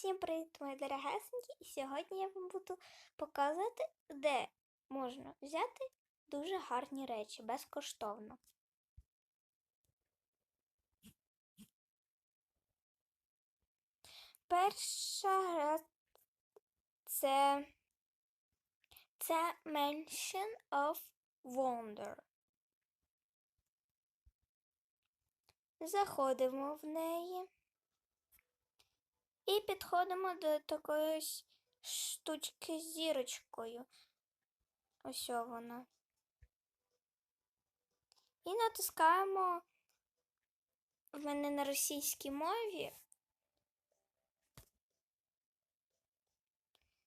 Всім привіт, мої дорогесенькі! І сьогодні я вам буду показувати, де можна взяти дуже гарні речі безкоштовно. Перша гра це, це Mansion of Wonder. Заходимо в неї. І підходимо до такої штучки з зірочкою. Ось вона. І натискаємо в мене на російській мові.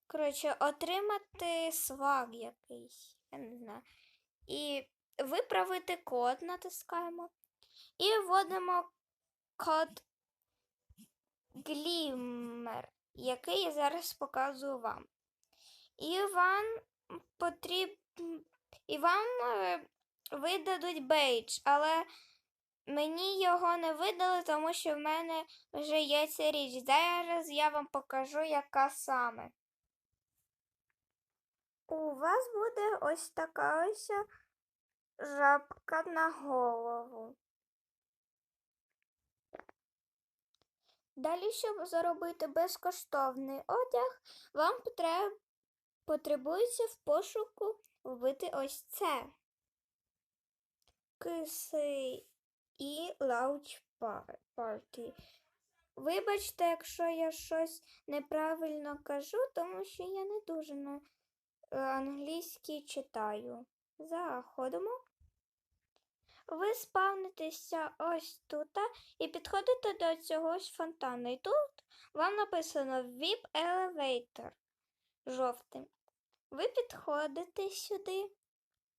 Коротше, отримати сваг якийсь. Я не знаю. І виправити код натискаємо. І вводимо код глімер, який я зараз показую вам. І вам потріб... і вам е, видадуть бейдж, але мені його не видали, тому що в мене вже є ця річ. Зараз я вам покажу, яка саме. У вас буде ось така ось жабка на голову. Далі, щоб заробити безкоштовний одяг, вам потреб... потребується в пошуку вбити ось це. Киси і лауч парті. Вибачте, якщо я щось неправильно кажу, тому що я не дуже на англійській читаю. Заходимо. Ви спавнитеся ось тут і підходите до цього фонтану. І тут вам написано VIP Elevator жовтим. Ви підходите сюди,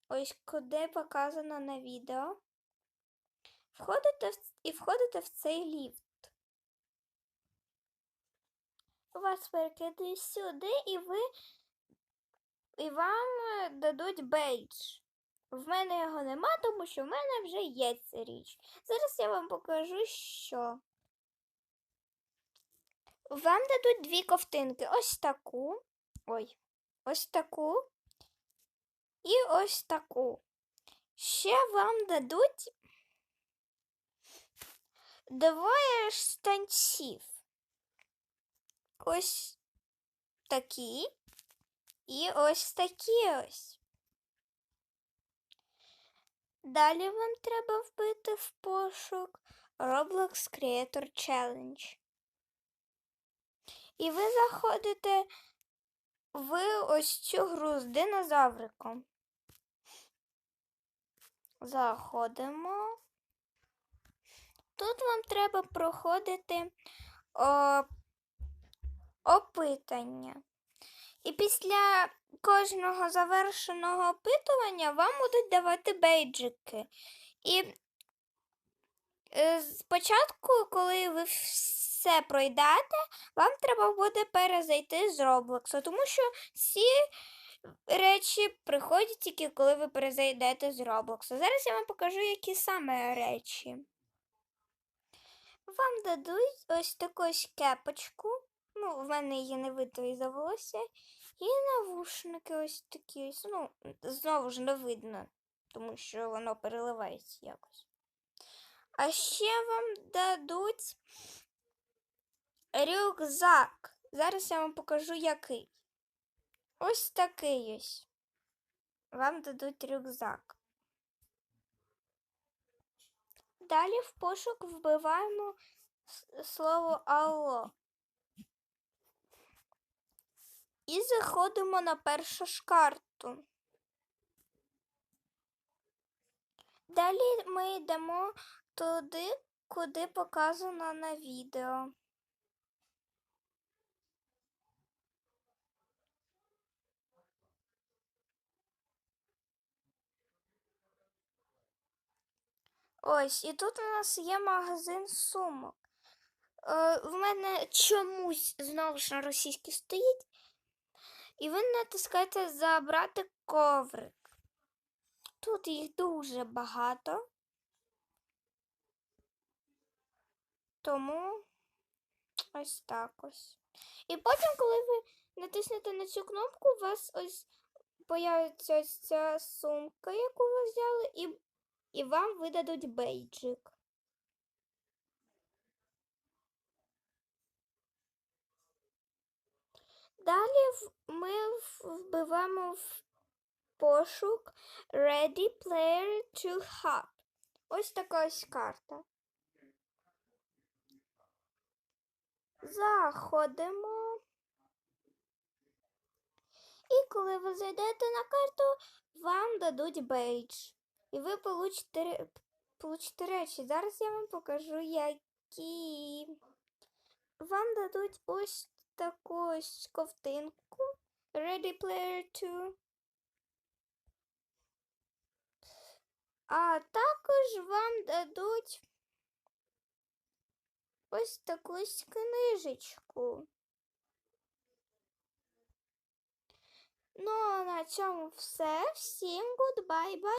ось куди показано на відео. Входите в, і входите в цей ліфт. Вас перекидують сюди, і ви і вам дадуть бейдж. В мене його нема, тому що в мене вже є ця річ. Зараз я вам покажу, що. Вам дадуть дві ковтинки. Ось таку. Ой, ось таку. І ось таку. Ще вам дадуть двоє штанців. Ось такі. І ось такі ось. Далі вам треба вбити в пошук Roblox Creator Challenge. І ви заходите в ось цю гру з динозавриком. Заходимо. Тут вам треба проходити о, опитання. І після кожного завершеного опитування вам будуть давати бейджики. І е, спочатку, коли ви все пройдете, вам треба буде перезайти з Роблоксу, тому що всі речі приходять тільки коли ви перезайдете з Роблоксу. Зараз я вам покажу, які саме речі. Вам дадуть ось таку ось кепочку. Ну, в мене її не видно із за волосся. І навушники ось такі ось. Ну, знову ж не видно, тому що воно переливається якось. А ще вам дадуть рюкзак. Зараз я вам покажу який. Ось такий ось. Вам дадуть рюкзак. Далі в пошук вбиваємо слово алло. І заходимо на першу ж карту. Далі ми йдемо туди, куди показано на відео. Ось, і тут у нас є магазин сумок. Е, в мене чомусь знову ж на російській стоїть. І ви натискаєте забрати коврик. Тут їх дуже багато. Тому ось так ось. І потім, коли ви натиснете на цю кнопку, у вас ось появиться ось ця сумка, яку ви взяли, і, і вам видадуть бейджик. Далі ми вбиваємо в пошук Ready Player to Hub. Ось така ось карта. Заходимо. І коли ви зайдете на карту, вам дадуть бейдж. І ви получите, получите речі. Зараз я вам покажу, які. Вам дадуть ось таку ось ковтинку. Ready Player 2. А також вам дадуть ось таку ось книжечку. Ну, а на цьому все. Всім гудбай, бай.